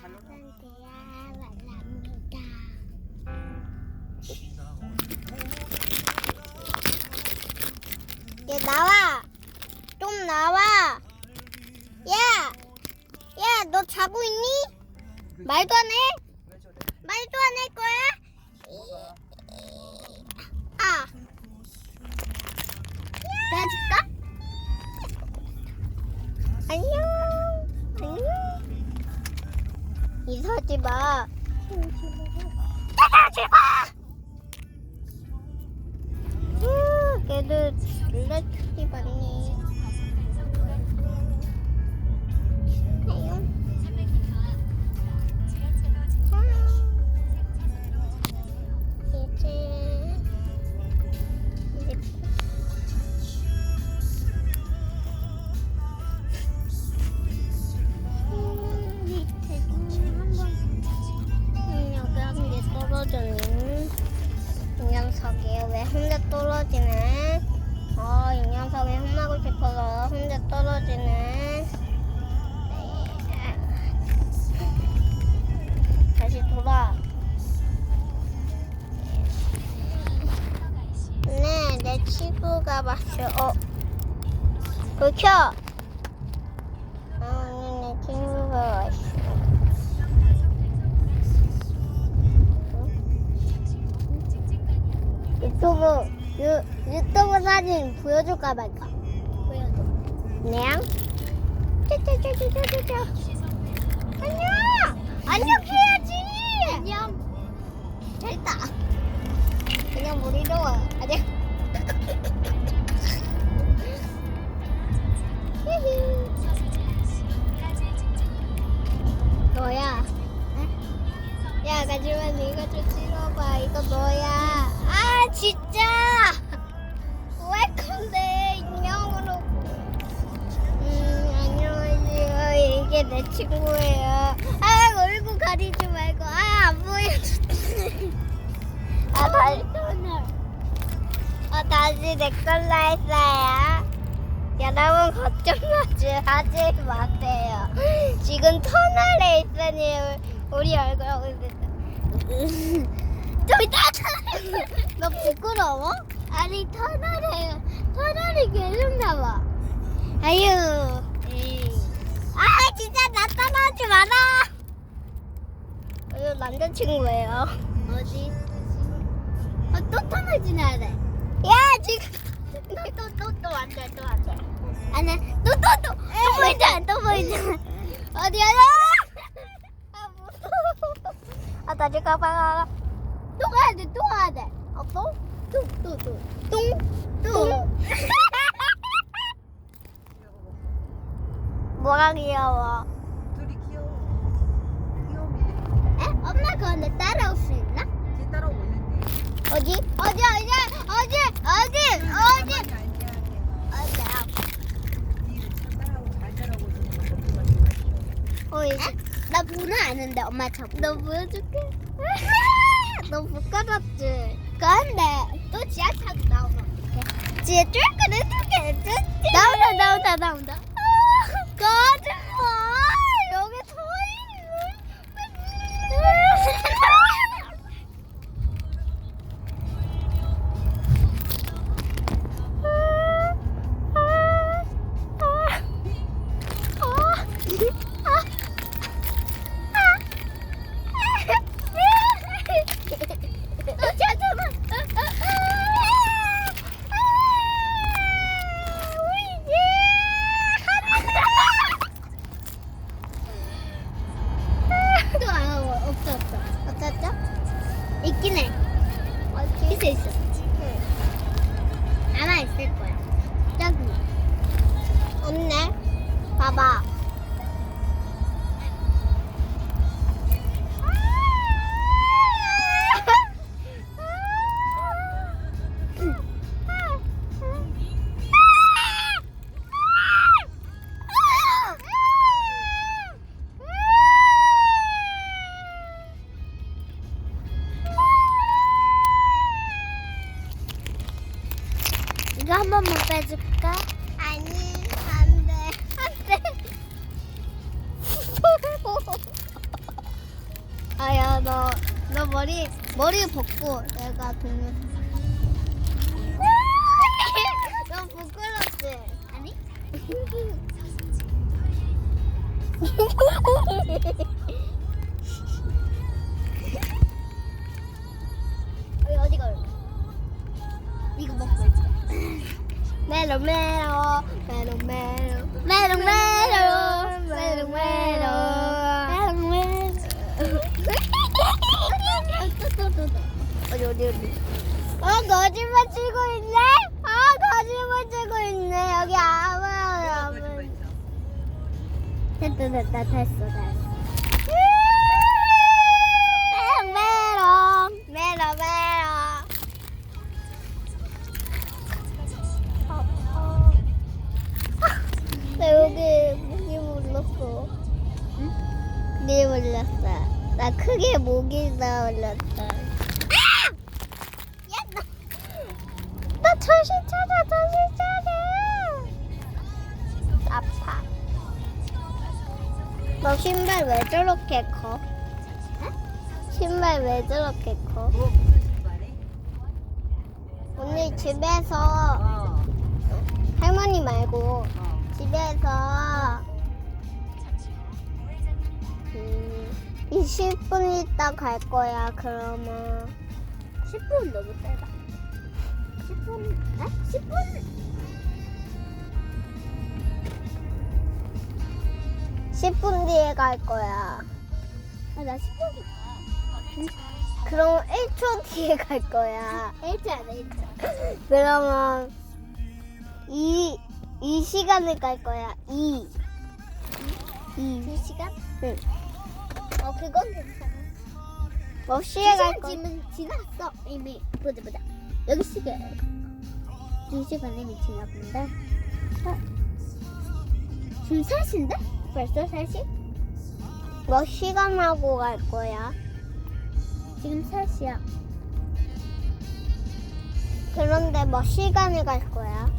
잘 놀아. 산티아 만납니다. 얘 나와. 좀 나와. 야, 야, 너 자고 있니? 말도 안 해? 말도 안 할 거야? 아. 내가 줄까? 안녕. 이사지 마. 이사지 마. 음, 걔도 일러주지 맞니? 이 녀석이 왜 혼자 떨어지네? 어, 이 녀석이 혼나고 싶어서 혼자 떨어지네. 다시 돌아. 네, 내 친구가 왔어. 어, 불 켜. 유튜브 유, 유튜브 사진 보여줄까 말까? 보여줘. 냥. 짜짜짜짜짜짜. 안녕. 안녕해 친구예요. 아, 얼굴 가리지 말고. 아, 안 보여줘. 아, 다시. 아, 다시 내 걸로 했어요. 여러분, 걱정하지 하지 마세요. 지금 터널에 있으니 우리 얼굴. 저기 나타나! 너 부끄러워? 아니, 터널에, 터널이 계속 나와. 아유. 아, 진짜 나타나지 마라! 이거 남자친구예요. 어디? 아, 또 터널 지나야 돼. 야, 지금. 또, 또, 또, 또, 안 돼, 또 안 돼. 안 돼. 또, 또, 또. 또 보이자, 또 보이자. 어디야? 아, 무서워. 아, 다시 가봐. 또 가야 돼, 또 가야 돼. 어, 또? 또, 또, 또. 똥, 똥. 뭐가 귀여워? 둘이 귀여워. 귀여움이네. 에? 엄마 그런데 따라올 수 있나? 뒤 따라오고 있는데. 어디? 어디, 어디, 어디, 어디, 어디, 가만히 앉아야 돼. 어디? 뒤를 참 따라오고 잘 따라오고 있는 거 같은 어, 나 보는 아는데 엄마 저. 너 보여줄게. 너 부끄럽지? 그런데 또 지하 타고 나오면 어떡해? 지하 쫄거는 어떡해? 나온다 나온다 나온다. 있긴 해. 있어 있어. 남아 있을 거야. 저기. 없네. 봐봐. 빼줄까? 아니, 안 돼. 안 돼. 너 머리 머리 벗고 내가 동료. 너 부끄럽지? 아니. 여기 어디 가? 이거 먹고 있자. 메로 메로 메로 메로 메로 메로 메로 메로 메로 메로 어디 어디 어디? 어 거짓말 치고 있네? 아 거짓말 치고 있네. 여기 아무야 아무. 됐다 됐다 됐어 됐어 응? 네 물렸어 나 크게 목이 나올렸어 아! 야, 나, 나 정신 차려 정신 차려 아파 너 신발 왜 저렇게 커? 신발 왜 저렇게 커? 오늘 집에서 어. 할머니 말고 어. 집에서 20분 있다 갈 거야 그러면 10분 너무 짧아 10분? 에? 10분? 10분 뒤에 갈 거야 아, 나 10분 그럼 1초 뒤에 갈 거야 1초 안 1초 그러면 이, 이 시간을 갈 거야. 이. 이. 이 시간? 응. 어, 그건 괜찮아. 몇 시에 갈 거야? 지금 지났어. 이미. 보자, 보자. 여기 시계. 두 시간 이미 지났는데. 어? 지금 3시인데? 벌써 3시? 몇 시간 하고 갈 거야? 지금 3시야. 그런데 몇 시간을 갈 거야?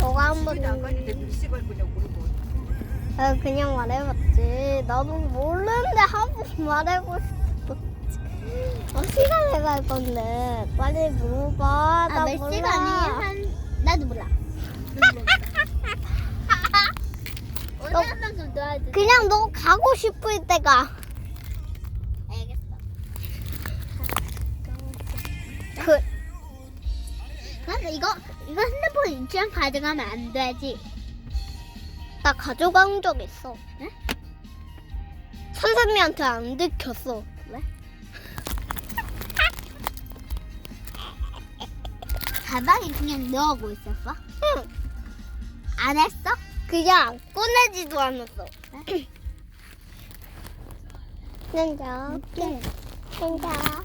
너가 한번 집에 나가는데 몇 시간 그냥 모르고. 아, 그냥 말해봤 지. 나도 모르는데 한 번 말하고 싶어. 몇 시간에 갈 건데 빨리 물어봐. 나몇 몰라. 시간이 한 나도 몰라. 너- 한번 좀. 그냥 너 가고 싶을 때가. 알겠어. 그 근데 이거 이거 핸드폰 유치원 가져가면 안 되지. 나 가져간 적 있어. 네? 선생님한테 안 들켰어. 왜? 가방에 그냥 넣어고 있었어? 응. 안 했어? 그냥 꺼내지도 않았어. 그냥 자. 네. 그냥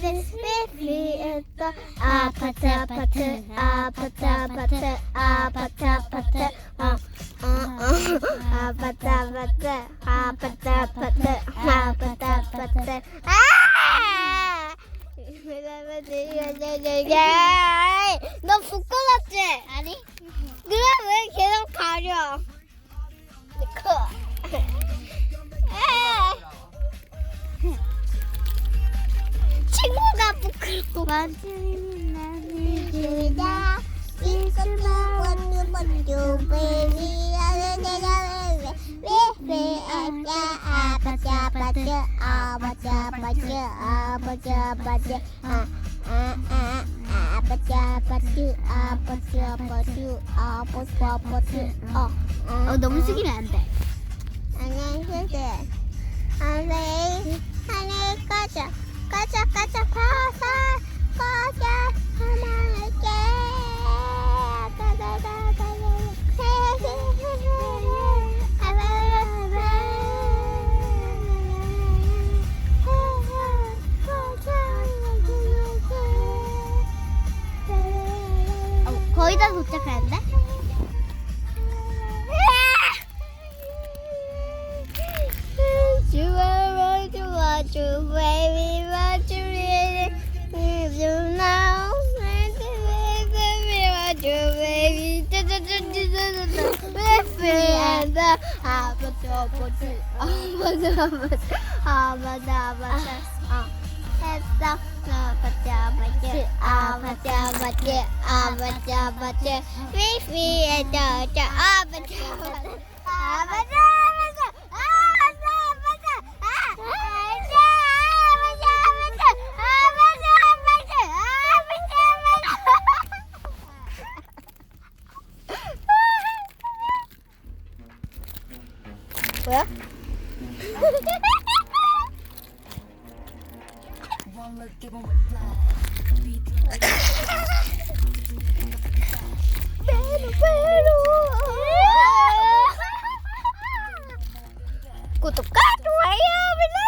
this spiffy at the apata ah ah ah, apata pata apata pata 아빠지 아빠지 아빠지 아빠지 아빠지 아빠지 아아아 아빠지 아빠지 아빠지 아빠지 아빠지 아빠지 어어 너무 숙이면 안 돼. 안녕하세요. 하늘 하늘 가자 가자 가자 가자 가자 하늘 Baby, you baby. Baby, baby, baby, baby, baby, baby, baby baby, baby, baby and the Fifi and Dr. Abba Abba เหรอกูตบกัด้วยอะไปเลย